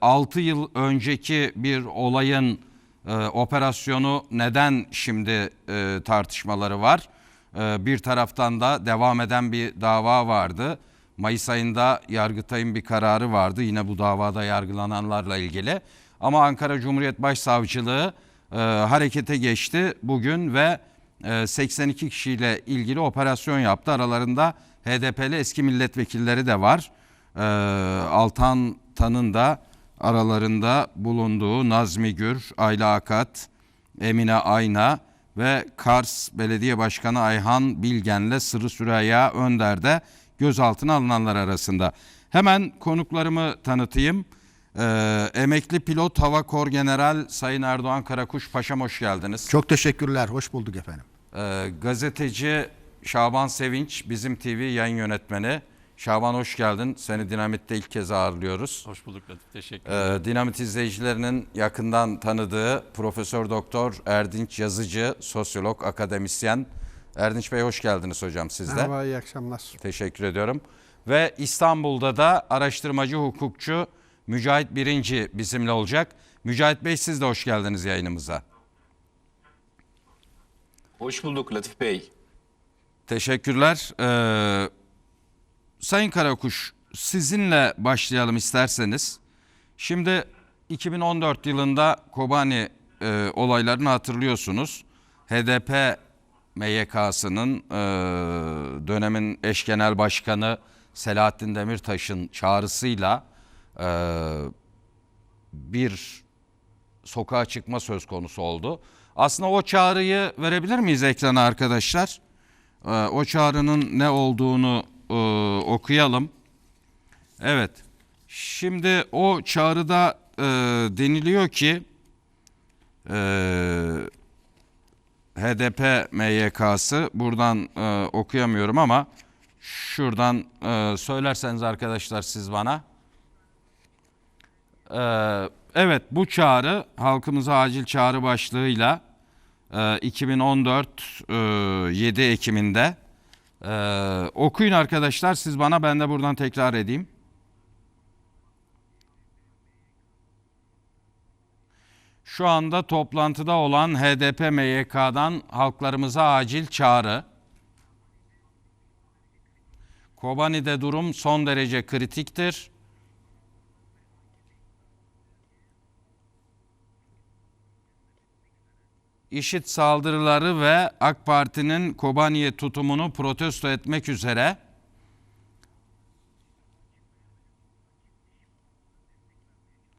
6 yıl önceki bir olayın e, operasyonu neden şimdi e, tartışmaları var? E, bir taraftan da devam eden bir dava vardı. Mayıs ayında Yargıtay'ın bir kararı vardı yine bu davada yargılananlarla ilgili. Ama Ankara Cumhuriyet Başsavcılığı e, harekete geçti bugün ve e, 82 kişiyle ilgili operasyon yaptı. Aralarında HDP'li eski milletvekilleri de var. E, Altan Tan'ın da aralarında bulunduğu Nazmi Gür, Ayla Akat, Emine Ayna ve Kars Belediye Başkanı Ayhan Bilgen'le Sırrı Süreyya Önder de gözaltına alınanlar arasında. Hemen konuklarımı tanıtayım. Ee, emekli pilot Hava Kor General Sayın Erdoğan Karakuş Paşam hoş geldiniz. Çok teşekkürler. Hoş bulduk efendim. Ee, gazeteci Şaban Sevinç bizim TV yayın yönetmeni. Şaban hoş geldin. Seni Dinamit'te ilk kez ağırlıyoruz. Hoş bulduk Latif. Teşekkür ederim. Ee, Dinamit izleyicilerinin yakından tanıdığı Profesör Doktor Erdinç Yazıcı, sosyolog, akademisyen. Erdinç Bey hoş geldiniz hocam siz de. Merhaba, iyi akşamlar. Teşekkür ediyorum. Ve İstanbul'da da araştırmacı hukukçu Mücahit Birinci bizimle olacak. Mücahit Bey siz de hoş geldiniz yayınımıza. Hoş bulduk Latif Bey. Teşekkürler. Ee, Sayın Karakuş sizinle başlayalım isterseniz. Şimdi 2014 yılında Kobani e, olaylarını hatırlıyorsunuz. HDP MYK'sının e, dönemin eş genel başkanı Selahattin Demirtaş'ın çağrısıyla e, bir sokağa çıkma söz konusu oldu. Aslında o çağrıyı verebilir miyiz ekrana arkadaşlar? Ee, o çağrının ne olduğunu e, okuyalım. Evet. Şimdi o çağrıda e, deniliyor ki e, HDP MYK'sı buradan e, okuyamıyorum ama şuradan e, söylerseniz arkadaşlar siz bana. Ee, evet bu çağrı halkımıza acil çağrı başlığıyla e, 2014 e, 7 Ekim'inde e, okuyun arkadaşlar siz bana ben de buradan tekrar edeyim. Şu anda toplantıda olan HDP MYK'dan halklarımıza acil çağrı. Kobani'de durum son derece kritiktir. İşit saldırıları ve AK Parti'nin Kobani'ye tutumunu protesto etmek üzere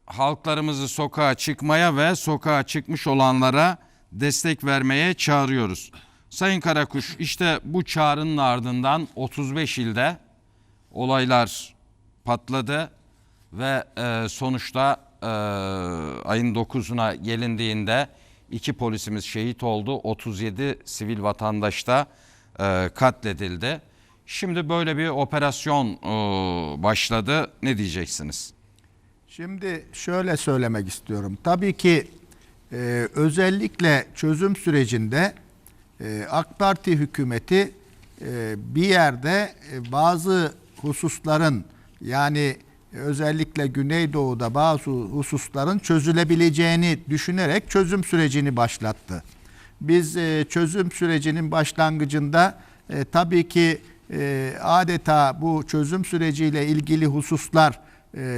halklarımızı sokağa çıkmaya ve sokağa çıkmış olanlara destek vermeye çağırıyoruz. Sayın Karakuş işte bu çağrının ardından 35 ilde olaylar patladı ve e, sonuçta e, ayın 9'una gelindiğinde iki polisimiz şehit oldu. 37 sivil vatandaş da e, katledildi. Şimdi böyle bir operasyon e, başladı. Ne diyeceksiniz? Şimdi şöyle söylemek istiyorum. Tabii ki e, özellikle çözüm sürecinde e, AK Parti hükümeti e, bir yerde e, bazı hususların yani özellikle Güneydoğu'da bazı hususların çözülebileceğini düşünerek çözüm sürecini başlattı. Biz e, çözüm sürecinin başlangıcında e, tabii ki e, adeta bu çözüm süreciyle ilgili hususlar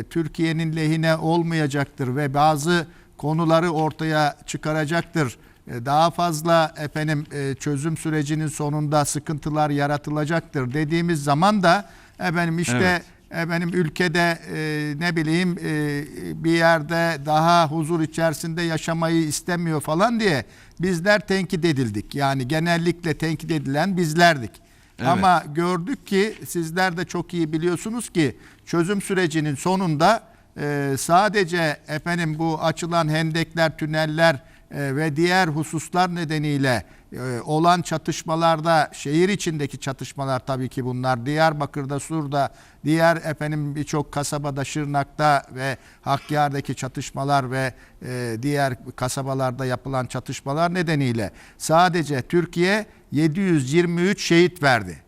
Türkiye'nin lehine olmayacaktır ve bazı konuları ortaya çıkaracaktır. Daha fazla efendim çözüm sürecinin sonunda sıkıntılar yaratılacaktır dediğimiz zaman da efendim işte Evet. Efendim ülkede e, ne bileyim e, bir yerde daha huzur içerisinde yaşamayı istemiyor falan diye bizler tenkit edildik. Yani genellikle tenkit edilen bizlerdik. Evet. Ama gördük ki sizler de çok iyi biliyorsunuz ki çözüm sürecinin sonunda e, sadece efendim bu açılan hendekler, tüneller e, ve diğer hususlar nedeniyle e, olan çatışmalarda şehir içindeki çatışmalar tabii ki bunlar Diyarbakır'da, Sur'da, diğer efendim birçok kasabada, Şırnak'ta ve Hakkari'deki çatışmalar ve e, diğer kasabalarda yapılan çatışmalar nedeniyle sadece Türkiye 723 şehit verdi.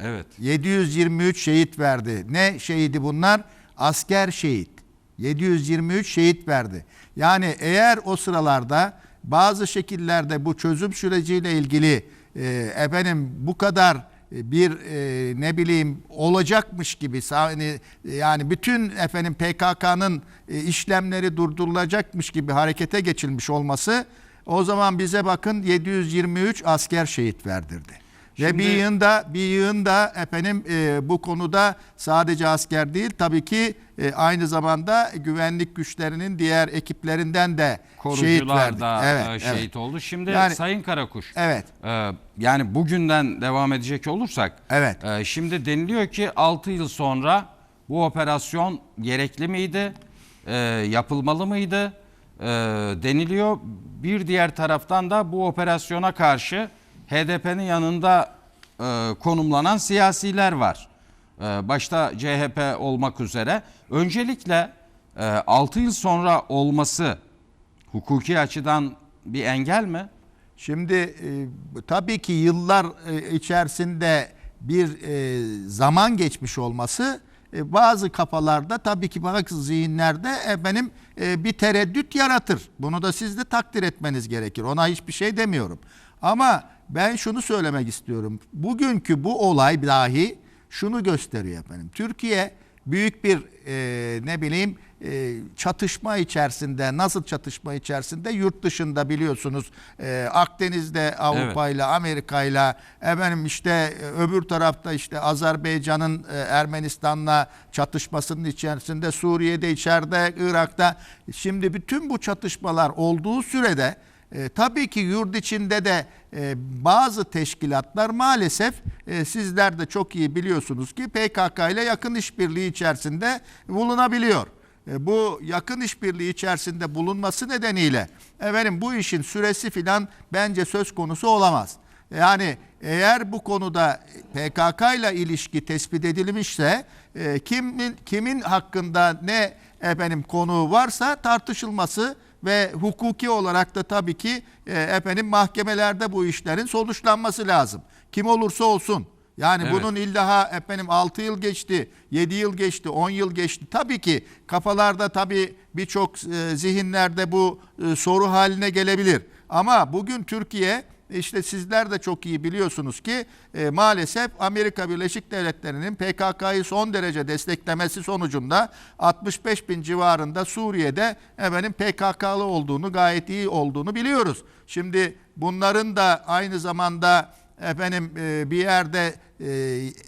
Evet. 723 şehit verdi. Ne şehidi bunlar? Asker şehit. 723 şehit verdi. Yani eğer o sıralarda bazı şekillerde bu çözüm süreciyle ilgili e, efendim bu kadar e, bir e, ne bileyim olacakmış gibi hani, yani bütün efendim PKK'nın e, işlemleri durdurulacakmış gibi harekete geçilmiş olması o zaman bize bakın 723 asker şehit verdirdi. Ve Şimdi- bir yığında bir yığında efendim e, bu konuda sadece asker değil tabii ki e, aynı zamanda güvenlik güçlerinin diğer ekiplerinden de Korucular da Evet, e, evet. şehit oldu. Şimdi Yani- Sayın Karakuş. Evet. e, yani bugünden devam edecek olursak. Evet. e, şimdi deniliyor ki 6 yıl sonra bu operasyon gerekli miydi? E, yapılmalı mıydı? E, deniliyor. Bir diğer taraftan da bu operasyona karşı HDP'nin yanında e, konumlanan siyasiler var. E, başta CHP olmak üzere. Öncelikle 6 yıl sonra olması hukuki açıdan bir engel mi? Şimdi e, tabii ki yıllar e, içerisinde bir e, zaman geçmiş olması e, bazı kafalarda tabii ki bazı zihinlerde efendim e, bir tereddüt yaratır. Bunu da siz de takdir etmeniz gerekir. Ona hiçbir şey demiyorum. Ama ben şunu söylemek istiyorum. Bugünkü bu olay dahi şunu gösteriyor efendim. Türkiye büyük bir e, ne bileyim e, çatışma içerisinde nasıl çatışma içerisinde yurt dışında biliyorsunuz e, Akdeniz'de Avrupa ile Amerika ile efendim işte e, öbür tarafta işte Azerbaycan'ın e, Ermenistan'la çatışmasının içerisinde Suriye'de içeride Irak'ta şimdi bütün bu çatışmalar olduğu sürede e, tabii ki yurt içinde de e, bazı teşkilatlar maalesef e, sizler de çok iyi biliyorsunuz ki PKK ile yakın işbirliği içerisinde bulunabiliyor. E, bu yakın işbirliği içerisinde bulunması nedeniyle efendim bu işin süresi filan bence söz konusu olamaz. Yani eğer bu konuda PKK ile ilişki tespit edilmişse e, kimin kimin hakkında ne efendim konu varsa tartışılması ve hukuki olarak da tabii ki e, efendim mahkemelerde bu işlerin sonuçlanması lazım. Kim olursa olsun. Yani Evet. bunun illa efendim 6 yıl geçti, 7 yıl geçti, 10 yıl geçti. Tabii ki kafalarda tabii birçok e, zihinlerde bu e, soru haline gelebilir. Ama bugün Türkiye işte sizler de çok iyi biliyorsunuz ki e, maalesef Amerika Birleşik Devletleri'nin PKK'yı son derece desteklemesi sonucunda 65 bin civarında Suriye'de efendim PKK'lı olduğunu gayet iyi olduğunu biliyoruz. Şimdi bunların da aynı zamanda efendim e, bir yerde e,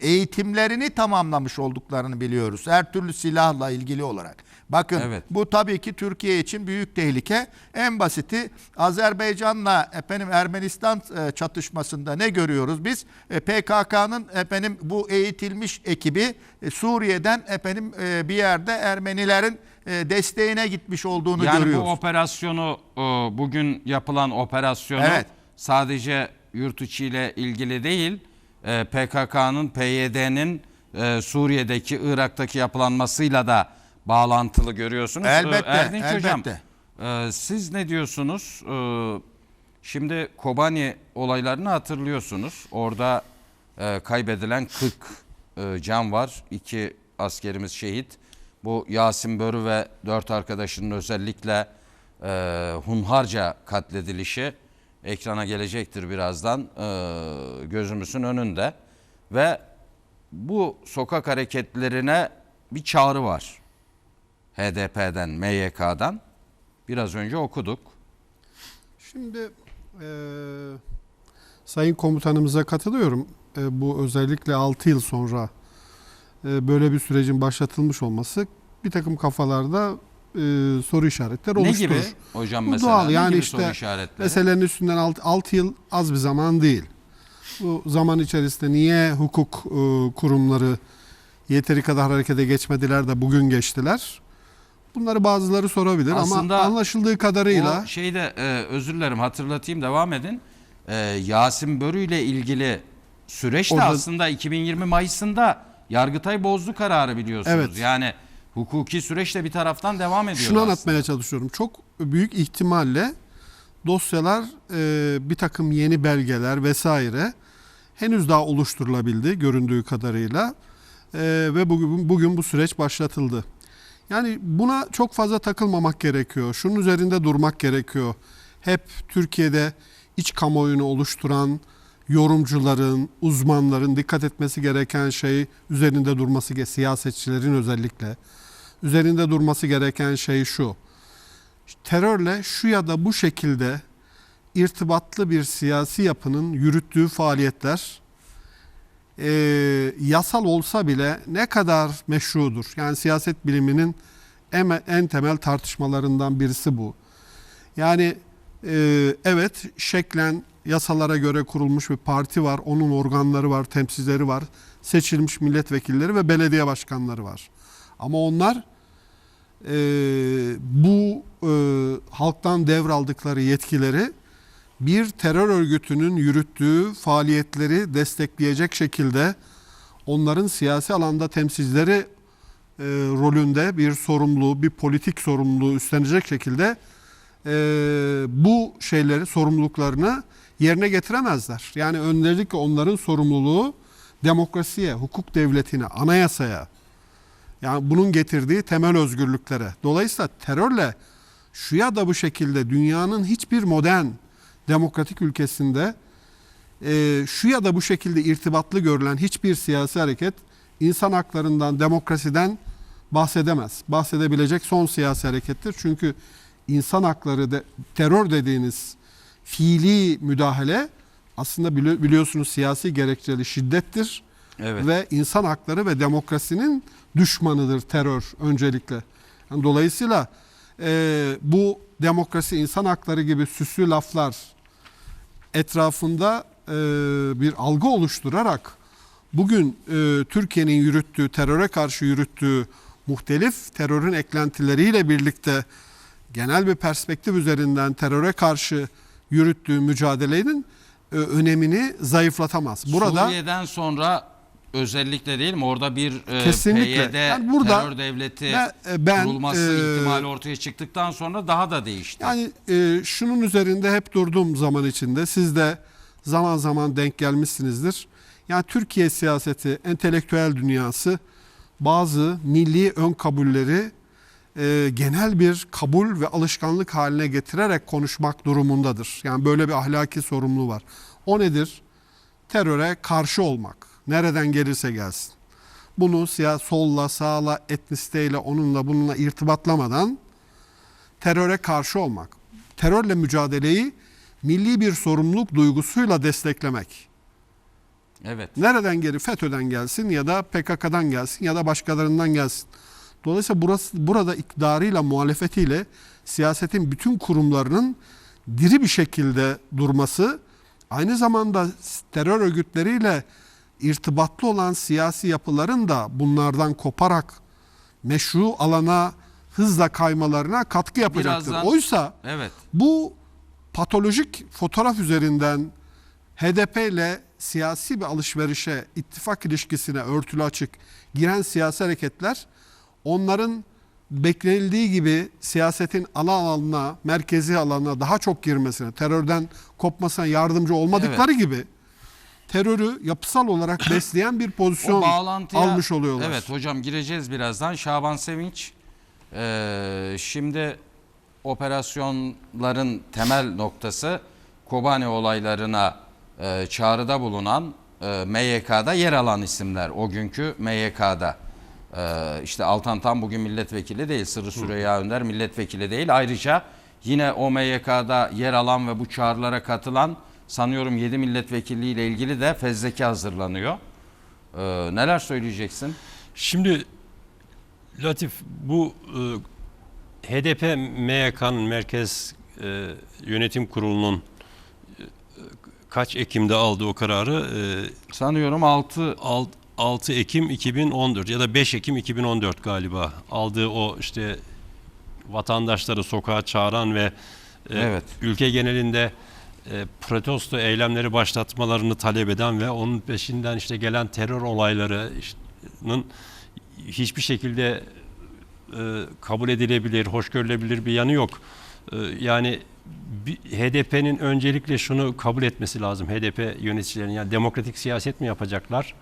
eğitimlerini tamamlamış olduklarını biliyoruz. Her türlü silahla ilgili olarak. Bakın Evet. bu tabii ki Türkiye için büyük tehlike. En basiti Azerbaycan'la efendim Ermenistan e, çatışmasında ne görüyoruz biz? E, PKK'nın efendim bu eğitilmiş ekibi e, Suriye'den efendim bir yerde Ermenilerin desteğine gitmiş olduğunu yani görüyoruz. bu operasyonu bugün yapılan operasyonu Evet. sadece yurt içi ile ilgili değil PKK'nın PYD'nin Suriye'deki Irak'taki yapılanmasıyla da bağlantılı görüyorsunuz. Elbette, E, Erdinç Hocam elbette. e, siz ne diyorsunuz? E, Şimdi Kobani olaylarını hatırlıyorsunuz. Orada e, kaybedilen 40 e, can var. İki askerimiz şehit. Bu Yasin Börü ve dört arkadaşının özellikle e, hunharca katledilişi ekrana gelecektir birazdan e, gözümüzün önünde. Ve bu sokak hareketlerine bir çağrı var. HDP'den, MYK'dan. Biraz önce okuduk. Şimdi eee, Sayın Komutanımıza katılıyorum. Eee, bu özellikle 6 yıl sonra eee, böyle bir sürecin başlatılmış olması bir takım kafalarda eee, soru işaretler Ne oluşturur. gibi hocam Bu mesela? doğal Ne yani işte işaretleri? Meselenin üstünden 6 yıl az bir zaman değil. Bu zaman içerisinde niye hukuk eee, kurumları yeteri kadar harekete geçmediler de bugün geçtiler? Bunları bazıları sorabilir Aslında ama anlaşıldığı kadarıyla O şeyde e, özür dilerim hatırlatayım devam edin. E, Yasin Börü ile ilgili süreç de Orada- aslında 2020 Mayıs'ında Yargıtay bozdu kararı biliyorsunuz. Evet. Yani hukuki süreç de bir taraftan devam ediyor. Şunu aslında. anlatmaya çalışıyorum. Çok büyük ihtimalle dosyalar e, bir takım yeni belgeler vesaire henüz daha oluşturulabildi göründüğü kadarıyla E, ve bugün, bugün bu süreç başlatıldı. Yani buna çok fazla takılmamak gerekiyor. Şunun üzerinde durmak gerekiyor. Hep Türkiye'de iç kamuoyunu oluşturan yorumcuların, uzmanların dikkat etmesi gereken şey üzerinde durması siyasetçilerin özellikle üzerinde durması gereken şey şu. Terörle şu ya da bu şekilde irtibatlı bir siyasi yapının yürüttüğü faaliyetler e, yasal olsa bile ne kadar meşrudur? Yani siyaset biliminin en, en temel tartışmalarından birisi bu. Yani e, evet şeklen yasalara göre kurulmuş bir parti var. Onun organları var, temsilcileri var. Seçilmiş milletvekilleri ve belediye başkanları var. Ama onlar e, bu e, halktan devraldıkları yetkileri bir terör örgütünün yürüttüğü faaliyetleri destekleyecek şekilde onların siyasi alanda temsilcileri e, rolünde bir sorumluluğu, bir politik sorumluluğu üstlenecek şekilde e, bu şeyleri, sorumluluklarını yerine getiremezler. Yani öncelikle onların sorumluluğu demokrasiye, hukuk devletine, anayasaya, yani bunun getirdiği temel özgürlüklere. Dolayısıyla terörle şu ya da bu şekilde dünyanın hiçbir modern demokratik ülkesinde e, şu ya da bu şekilde irtibatlı görülen hiçbir siyasi hareket insan haklarından, demokrasiden bahsedemez. Bahsedebilecek son siyasi harekettir. Çünkü insan hakları de, terör dediğiniz fiili müdahale aslında bili- biliyorsunuz siyasi gerekçeli şiddettir. Evet. Ve insan hakları ve demokrasinin düşmanıdır terör öncelikle. Yani dolayısıyla e, bu demokrasi, insan hakları gibi süslü laflar etrafında e, bir algı oluşturarak bugün e, Türkiye'nin yürüttüğü, teröre karşı yürüttüğü muhtelif terörün eklentileriyle birlikte genel bir perspektif üzerinden teröre karşı yürüttüğü mücadelenin e, önemini zayıflatamaz. Burada Suriye'den sonra özellikle değil mi? Orada bir e, Kesinlikle. PYD Yani burada terör devleti ben- e, ben, kurulması e, ihtimali ortaya çıktıktan sonra daha da değişti. Yani e, şunun üzerinde hep durduğum zaman içinde siz de zaman zaman denk gelmişsinizdir. Yani Türkiye siyaseti, entelektüel dünyası bazı milli ön kabulleri e, genel bir kabul ve alışkanlık haline getirerek konuşmak durumundadır. Yani böyle bir ahlaki sorumluluğu var. O nedir? Teröre karşı olmak. Nereden gelirse gelsin. Bunu siyah solla, sağla, etnisiteyle, onunla bununla irtibatlamadan teröre karşı olmak, terörle mücadeleyi milli bir sorumluluk duygusuyla desteklemek. evet. Nereden geri FETÖ'den gelsin ya da PKK'dan gelsin ya da başkalarından gelsin. Dolayısıyla burası burada iktidarıyla muhalefetiyle siyasetin bütün kurumlarının diri bir şekilde durması aynı zamanda terör örgütleriyle irtibatlı olan siyasi yapıların da bunlardan koparak meşru alana hızla kaymalarına katkı yapacaktır. Birazdan- Oysa Evet. bu patolojik fotoğraf üzerinden HDP ile siyasi bir alışverişe, ittifak ilişkisine örtülü açık giren siyasi hareketler onların beklenildiği gibi siyasetin ana alanına, merkezi alanına daha çok girmesine, terörden kopmasına yardımcı olmadıkları gibi terörü yapısal olarak besleyen bir pozisyon almış oluyorlar. Evet hocam gireceğiz birazdan. Şaban Sevinç e, şimdi operasyonların temel noktası Kobane olaylarına e, çağrıda bulunan e, MYK'da yer alan isimler. O günkü MYK'da. E, işte Altan Tan bugün milletvekili değil. Sırrı Süreyya Önder milletvekili değil. Ayrıca yine o MYK'da yer alan ve bu çağrılara katılan sanıyorum 7 milletvekilliği ile ilgili de fezleke hazırlanıyor. Ee, neler söyleyeceksin? Şimdi Latif bu e, HDP MYK'nın Merkez e, Yönetim Kurulu'nun e, kaç Ekim'de aldığı o kararı e, Sanıyorum 6 alt- 6 Ekim 2014 ya da 5 Ekim 2014 galiba aldığı o işte vatandaşları sokağa çağıran ve e, Evet. ülke genelinde e, protesto eylemleri başlatmalarını talep eden ve onun peşinden işte gelen terör olaylarının hiçbir şekilde e, kabul edilebilir, hoş görülebilir bir yanı yok. E, yani HDP'nin öncelikle şunu kabul etmesi lazım. HDP yöneticilerinin yani demokratik siyaset mi yapacaklar?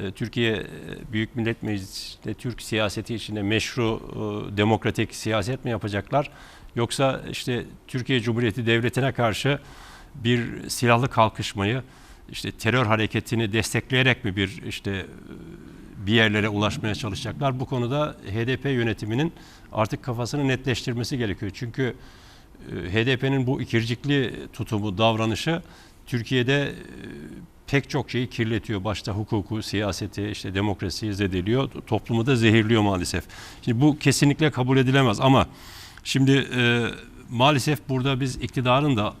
e, Türkiye e, Büyük Millet Meclisi'nde Türk siyaseti içinde meşru e, demokratik siyaset mi yapacaklar? Yoksa işte Türkiye Cumhuriyeti Devleti'ne karşı bir silahlı kalkışmayı, işte terör hareketini destekleyerek mi bir işte bir yerlere ulaşmaya çalışacaklar? Bu konuda HDP yönetiminin artık kafasını netleştirmesi gerekiyor. Çünkü e, HDP'nin bu ikircikli tutumu, davranışı Türkiye'de e, pek çok şeyi kirletiyor. Başta hukuku, siyaseti, işte demokrasiyi zedeliyor. Toplumu da zehirliyor maalesef. Şimdi bu kesinlikle kabul edilemez ama şimdi e, maalesef burada biz iktidarın da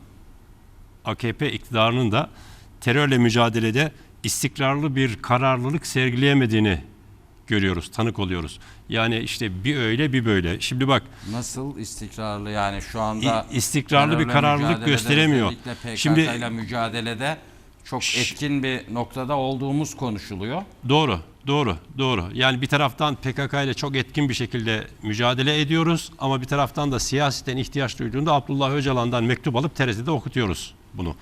AKP iktidarının da terörle mücadelede istikrarlı bir kararlılık sergileyemediğini görüyoruz, tanık oluyoruz. Yani işte bir öyle bir böyle. Şimdi bak Nasıl istikrarlı yani şu anda istikrarlı bir kararlılık gösteremiyor. Şimdi- ile mücadelede çok etkin bir noktada olduğumuz konuşuluyor. Doğru, doğru, doğru. Yani bir taraftan PKK ile çok etkin bir şekilde mücadele ediyoruz ama bir taraftan da siyaseten ihtiyaç duyduğunda Abdullah Öcalan'dan mektup alıp TRT'de okutuyoruz bunu.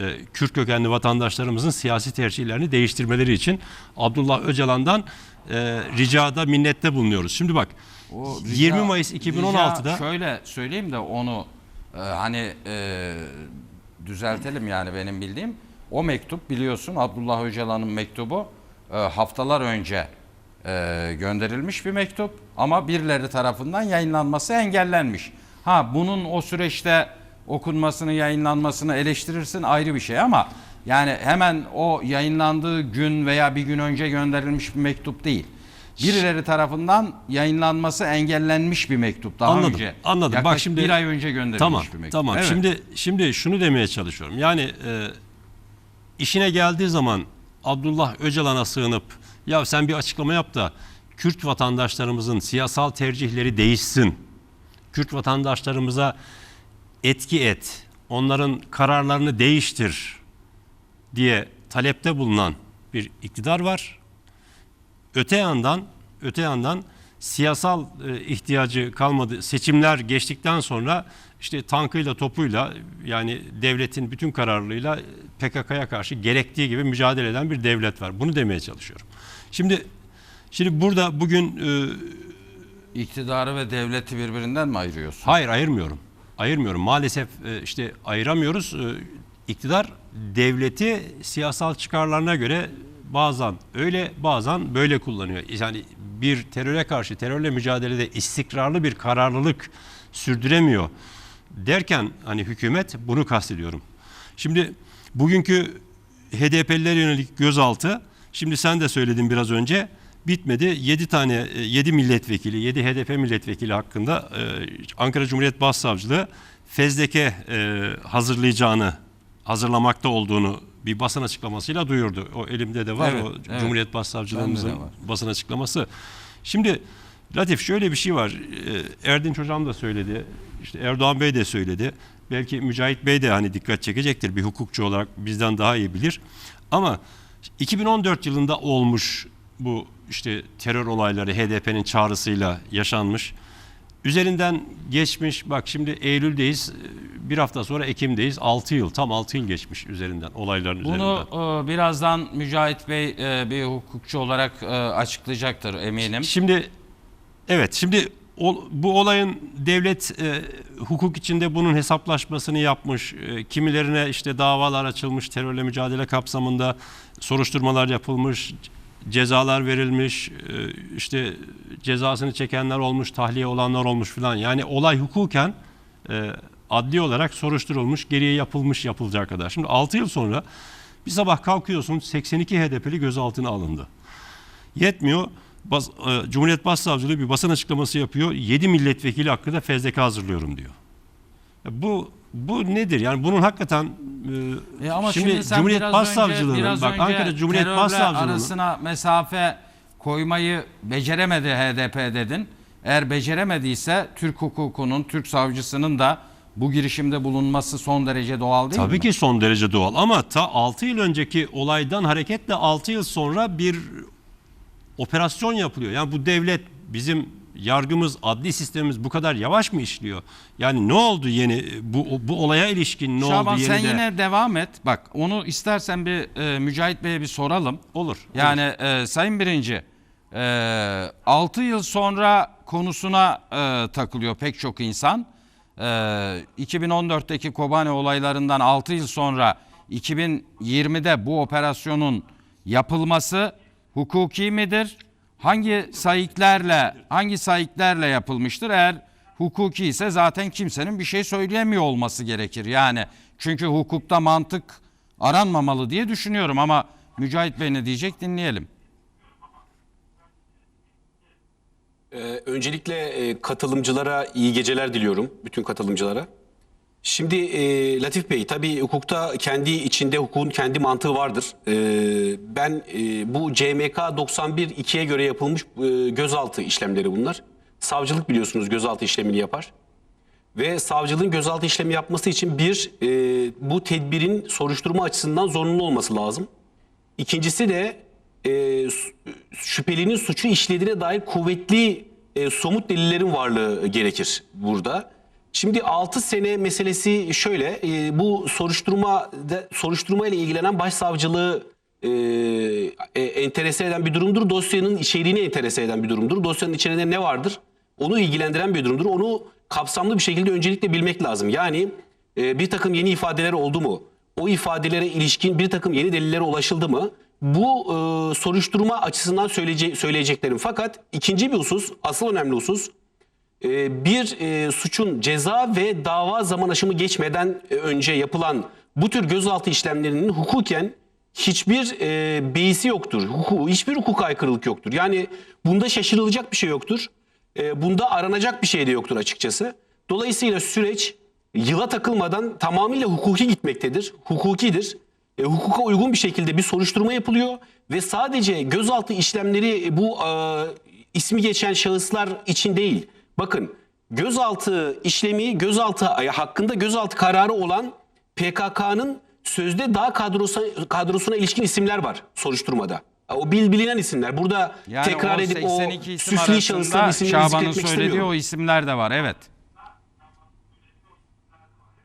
Ee, Kürt kökenli vatandaşlarımızın siyasi tercihlerini değiştirmeleri için Abdullah Öcalan'dan e, ricada minnette bulunuyoruz. Şimdi bak O 20 Mayıs rica 2016'da şöyle söyleyeyim de onu e, hani e, düzeltelim yani benim bildiğim. O mektup biliyorsun Abdullah Öcalan'ın mektubu e, haftalar önce e, gönderilmiş bir mektup ama birileri tarafından yayınlanması engellenmiş. Ha bunun o süreçte okunmasını, yayınlanmasını eleştirirsin ayrı bir şey ama yani hemen o yayınlandığı gün veya bir gün önce gönderilmiş bir mektup değil. Birileri tarafından yayınlanması engellenmiş bir mektup daha Anladım, önce. anladım. Bak şimdi- bir ay önce gönderilmiş Tamam, bir mektup. tamam. Evet. Şimdi şimdi şunu demeye çalışıyorum. Yani e, işine geldiği zaman Abdullah Öcalan'a sığınıp ya sen bir açıklama yap da Kürt vatandaşlarımızın siyasal tercihleri değişsin. Kürt vatandaşlarımıza etki et. Onların kararlarını değiştir diye talepte bulunan bir iktidar var. Öte yandan öte yandan siyasal e, ihtiyacı kalmadı. Seçimler geçtikten sonra işte tankıyla topuyla yani devletin bütün kararlılığıyla PKK'ya karşı gerektiği gibi mücadele eden bir devlet var. Bunu demeye çalışıyorum. Şimdi şimdi burada bugün e, iktidarı ve devleti birbirinden mi ayırıyorsun? Hayır ayırmıyorum. Ayırmıyorum. Maalesef e, işte ayıramıyoruz. E, İktidar devleti siyasal çıkarlarına göre bazen öyle bazen böyle kullanıyor. Yani bir teröre karşı terörle mücadelede istikrarlı bir kararlılık sürdüremiyor derken hani hükümet bunu kastediyorum. Şimdi bugünkü HDP'lilere yönelik gözaltı şimdi sen de söyledin biraz önce bitmedi. 7 tane 7 milletvekili, 7 HDP milletvekili hakkında e, Ankara Cumhuriyet Başsavcılığı fezleke e, hazırlayacağını, hazırlamakta olduğunu bir basın açıklamasıyla duyurdu. O elimde de var Evet, o evet. Cumhuriyet Başsavcılığımızın basın açıklaması. Şimdi Latif şöyle bir şey var. Erdinç Hocam da söyledi. İşte Erdoğan Bey de söyledi. Belki Mücahit Bey de hani dikkat çekecektir. Bir hukukçu olarak bizden daha iyi bilir. Ama 2014 yılında olmuş bu işte terör olayları HDP'nin çağrısıyla yaşanmış. Üzerinden geçmiş bak şimdi Eylül'deyiz. Bir hafta sonra Ekim'deyiz. 6 yıl tam 6 yıl geçmiş üzerinden olayların üzerinden. Bunu e, birazdan Mücahit Bey e, bir hukukçu olarak e, açıklayacaktır eminim. Şimdi evet şimdi o- bu olayın devlet e, hukuk içinde bunun hesaplaşmasını yapmış. E, kimilerine işte davalar açılmış terörle mücadele kapsamında soruşturmalar yapılmış, cezalar verilmiş, e, işte cezasını çekenler olmuş, tahliye olanlar olmuş filan. Yani olay hukuken e, adli olarak soruşturulmuş, geriye yapılmış yapılacağı kadar. Şimdi 6 yıl sonra bir sabah kalkıyorsun 82 HDP'li gözaltına alındı. Yetmiyor. Bas, e, Cumhuriyet Başsavcılığı bir basın açıklaması yapıyor. 7 milletvekili hakkında fezleke hazırlıyorum diyor. Bu bu nedir? Yani bunun hakikaten e, E ama şimdi, şimdi, sen Cumhuriyet biraz Başsavcılığı'nın önce, biraz bak önce Ankara Cumhuriyet Başsavcılığı'nın arasına mesafe koymayı beceremedi HDP dedin. Eğer beceremediyse Türk hukukunun, Türk savcısının da bu girişimde bulunması son derece doğal değil Tabii mi? ki son derece doğal ama ta 6 yıl önceki olaydan hareketle 6 yıl sonra bir operasyon yapılıyor. Yani bu devlet bizim yargımız, adli sistemimiz bu kadar yavaş mı işliyor? Yani ne oldu yeni bu bu olaya ilişkin ne Şaban oldu sen yeni de? yine devam et. Bak onu istersen bir e, Mücahit Bey'e bir soralım. Olur. Yani e, Sayın Birinci, e, 6 yıl sonra konusuna e, takılıyor pek çok insan. E, 2014'teki Kobane olaylarından 6 yıl sonra 2020'de bu operasyonun yapılması hukuki midir? Hangi sayıklarla hangi sayıklarla yapılmıştır? Eğer hukuki ise zaten kimsenin bir şey söyleyemiyor olması gerekir. Yani çünkü hukukta mantık aranmamalı diye düşünüyorum ama Mücahit Bey ne diyecek dinleyelim. Ee, öncelikle e, katılımcılara iyi geceler diliyorum. Bütün katılımcılara. Şimdi e, Latif Bey tabii hukukta kendi içinde hukukun kendi mantığı vardır. E, ben e, bu CMK 91-2'ye göre yapılmış e, gözaltı işlemleri bunlar. Savcılık biliyorsunuz gözaltı işlemini yapar. Ve savcılığın gözaltı işlemi yapması için bir e, bu tedbirin soruşturma açısından zorunlu olması lazım. İkincisi de e, şüphelinin suçu işlediğine dair kuvvetli e, somut delillerin varlığı gerekir burada. Şimdi 6 sene meselesi şöyle, e, bu soruşturma soruşturma ile ilgilenen başsavcılığı e, e, enterese eden bir durumdur. Dosyanın içeriğini enterese eden bir durumdur. Dosyanın içeriğinde ne vardır? Onu ilgilendiren bir durumdur. Onu kapsamlı bir şekilde öncelikle bilmek lazım. Yani e, bir takım yeni ifadeler oldu mu? O ifadelere ilişkin bir takım yeni delillere ulaşıldı mı? Bu e, soruşturma açısından söyleyece- söyleyeceklerim. Fakat ikinci bir husus, asıl önemli husus, e, bir e, suçun ceza ve dava zaman aşımı geçmeden e, önce yapılan bu tür gözaltı işlemlerinin hukuken hiçbir e, beisi yoktur. Huku, hiçbir hukuka aykırılık yoktur. Yani bunda şaşırılacak bir şey yoktur. E, bunda aranacak bir şey de yoktur açıkçası. Dolayısıyla süreç yıla takılmadan tamamıyla hukuki gitmektedir. Hukukidir. E, hukuka uygun bir şekilde bir soruşturma yapılıyor ve sadece gözaltı işlemleri bu e, ismi geçen şahıslar için değil. Bakın gözaltı işlemi, gözaltı hakkında gözaltı kararı olan PKK'nın sözde daha kadrosu, kadrosuna ilişkin isimler var soruşturmada. O bil bilinen isimler. Burada Yani tekrar o edip o 82 isim süslü şahısların isimlerini Şaban'ın söylediği o isimler de var evet.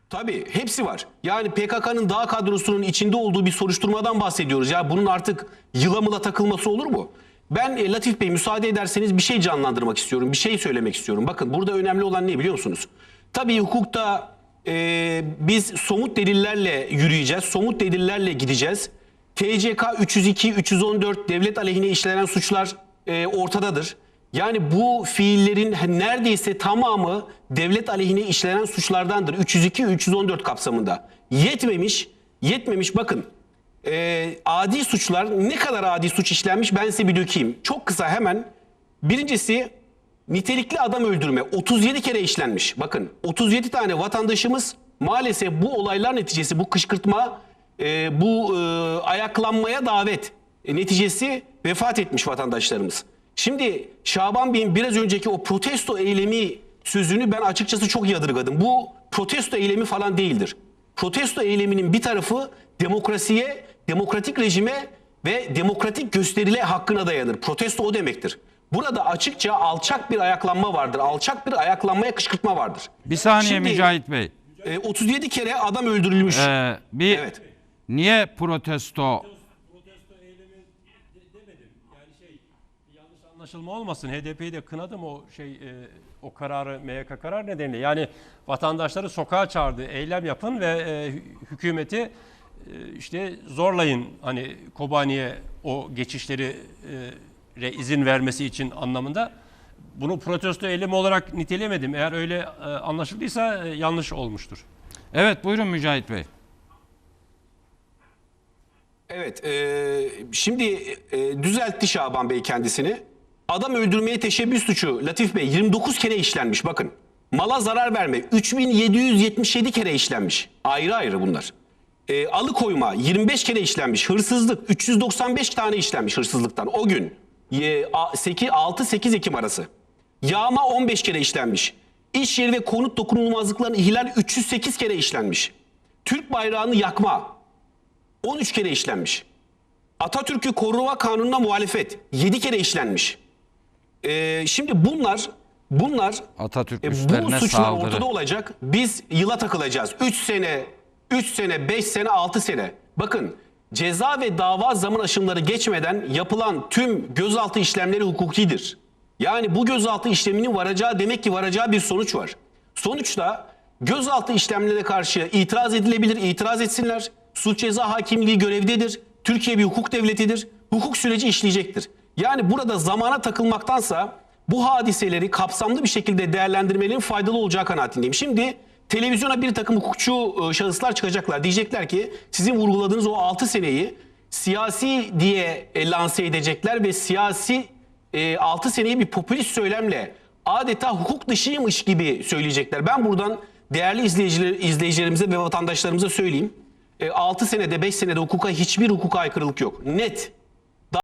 Tabii hepsi var. Yani PKK'nın dağ kadrosunun içinde olduğu bir soruşturmadan bahsediyoruz. Ya bunun artık yıla mıla takılması olur mu? Ben e, Latif Bey müsaade ederseniz bir şey canlandırmak istiyorum. Bir şey söylemek istiyorum. Bakın burada önemli olan ne biliyor musunuz? Tabii hukukta e, biz somut delillerle yürüyeceğiz. Somut delillerle gideceğiz. TCK 302, 314 devlet aleyhine işlenen suçlar e, ortadadır. Yani bu fiillerin neredeyse tamamı devlet aleyhine işlenen suçlardandır. 302 314 kapsamında. Yetmemiş, yetmemiş bakın. Ee, adi suçlar ne kadar adi suç işlenmiş ben size bir dökeyim. Çok kısa hemen. Birincisi nitelikli adam öldürme 37 kere işlenmiş. Bakın 37 tane vatandaşımız maalesef bu olaylar neticesi bu kışkırtma e, bu e, ayaklanmaya davet e, neticesi vefat etmiş vatandaşlarımız. Şimdi Şaban Bey'in biraz önceki o protesto eylemi sözünü ben açıkçası çok yadırgadım. Bu protesto eylemi falan değildir. Protesto eyleminin bir tarafı demokrasiye, demokratik rejime ve demokratik gösterile hakkına dayanır. Protesto o demektir. Burada açıkça alçak bir ayaklanma vardır. Alçak bir ayaklanmaya kışkırtma vardır. Bir saniye Şimdi, Mücahit Bey. e, 37 kere adam öldürülmüş. Ee, bir Evet. niye protesto Yanlış anlaşılma olmasın. HDP'yi de kınadım o şey e, o kararı MYK karar nedeniyle. Yani vatandaşları sokağa çağırdı. Eylem yapın ve e, hü- hükümeti işte zorlayın hani Kobani'ye o geçişleri e, re izin vermesi için anlamında. Bunu protesto eylemi olarak nitelemedim. Eğer öyle e, anlaşıldıysa e, yanlış olmuştur. Evet buyurun Mücahit Bey. Evet, e, şimdi e, düzeltti Şaban Bey kendisini. Adam öldürmeye teşebbüs suçu Latif Bey 29 kere işlenmiş bakın. Mala zarar verme 3777 kere işlenmiş. Ayrı ayrı bunlar. E, alıkoyma 25 kere işlenmiş. Hırsızlık 395 tane işlenmiş hırsızlıktan o gün. 6-8 Ekim arası. Yağma 15 kere işlenmiş. İş yeri ve konut dokunulmazlıklarının ihlal 308 kere işlenmiş. Türk bayrağını yakma 13 kere işlenmiş. Atatürk'ü koruma kanununa muhalefet 7 kere işlenmiş. Ee, şimdi bunlar Bunlar Atatürk e, bu suçlar saldırı. ortada olacak. Biz yıla takılacağız. 3 sene, 3 sene, 5 sene, 6 sene. Bakın ceza ve dava zaman aşımları geçmeden yapılan tüm gözaltı işlemleri hukukidir. Yani bu gözaltı işleminin varacağı demek ki varacağı bir sonuç var. Sonuçta gözaltı işlemlerine karşı itiraz edilebilir, itiraz etsinler. Suç ceza hakimliği görevdedir. Türkiye bir hukuk devletidir. Hukuk süreci işleyecektir. Yani burada zamana takılmaktansa bu hadiseleri kapsamlı bir şekilde değerlendirmelerin faydalı olacağı kanaatindeyim. Şimdi televizyona bir takım hukukçu e, şahıslar çıkacaklar. Diyecekler ki sizin vurguladığınız o 6 seneyi siyasi diye e, lanse edecekler ve siyasi e, 6 seneyi bir popülist söylemle adeta hukuk dışıymış gibi söyleyecekler. Ben buradan değerli izleyiciler, izleyicilerimize ve vatandaşlarımıza söyleyeyim. 6 senede 5 senede hukuka hiçbir hukuka aykırılık yok. Net.